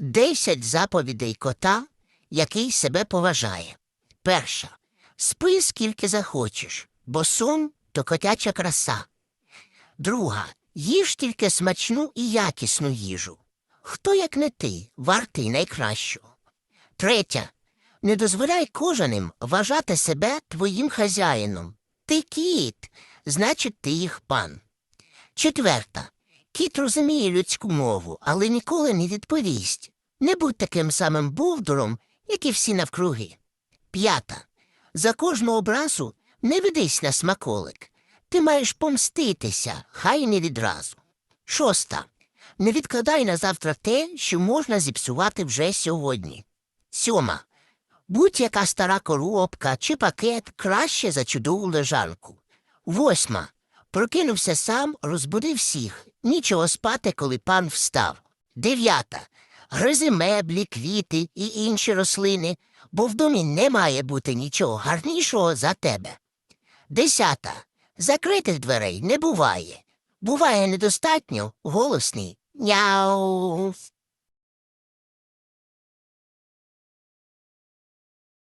Десять заповідей кота, який себе поважає. Перша. Спи скільки захочеш, бо сон то котяча краса. Друга. Їж тільки смачну і якісну їжу. Хто, як не ти, вартий найкращого. Третя. Не дозволяй кожаним вважати себе твоїм хазяїном. Ти кіт, значить, ти їх пан. Четверта. Кіт розуміє людську мову, але ніколи не відповість. Не будь таким самим бовдуром, як і всі навкруги. П'ята. За кожну образу не ведись на смаколик. Ти маєш помститися, хай не відразу. Шоста. Не відкладай на завтра те, що можна зіпсувати вже сьогодні. Сьома. Будь-яка стара коробка чи пакет краще за чудову лежанку. Восьма. Прокинувся сам, розбудив всіх. Нічого спати, коли пан встав. Дев'ята. Гризи меблі, квіти і інші рослини, бо в домі не має бути нічого гарнішого за тебе. Десята. Закритих дверей не буває. Буває недостатньо голосний. Няу.